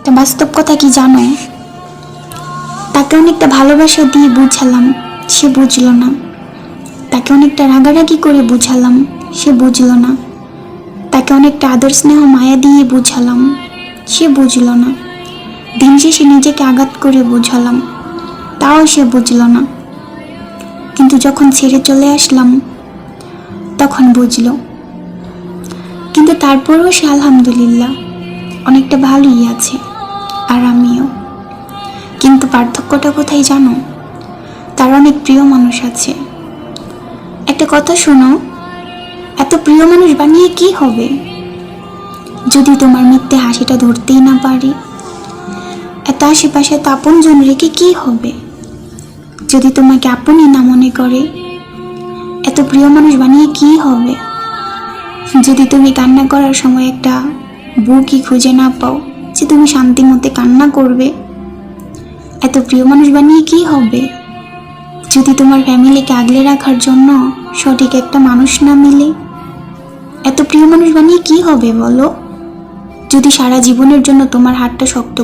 একটা বাস্তব কথা কি জানো? তাকে অনেকটা ভালোবাসা দিয়ে বুঝালাম, সে বুঝলো না। তাকে অনেকটা রাগারাগি করে বুঝালাম, সে বুঝল না। তাকে অনেকটা আদর স্নেহ মায়া দিয়ে বুঝালাম, সে বুঝলো না। দিন শেষে নিজেকে আঘাত করে বুঝালাম, তাও সে বুঝল না। কিন্তু যখন ছেড়ে চলে আসলাম, তখন বুঝল। কিন্তু তারপরেও সে আলহামদুলিল্লাহ, অনেকটা ভালোই আছে। আর আমিও। কিন্তু পার্থক্যটা কোথায় জানো? তার অনেক প্রিয় মানুষ আছে। একটা কথা শোনো, এত প্রিয় মানুষ বানিয়ে কি হবে? যদি তোমার মিথ্যে হাসিটা ধরতেই না পারি, এত আশেপাশে এত আপনজন রেখে কি হবে? যদি তোমাকে আপনই না মনে করে, এত প্রিয় মানুষ বানিয়ে কি হবে? যদি তুমি কান্না করার সময় একটা বুকই খুঁজে না পাও যে তুমি শান্তি মতে কান্না করবে? এত প্রিয় মানুষ বানিয়ে কি হবে? যদি তোমার ফ্যামিলিকে আগলে রাখার জন্য সঠিক একটা মানুষ না মিলে, এত প্রিয় মানুষ বানিয়ে কি হবে বলো? যদি সারা জীবনের জন্য তোমার হাতটা শক্ত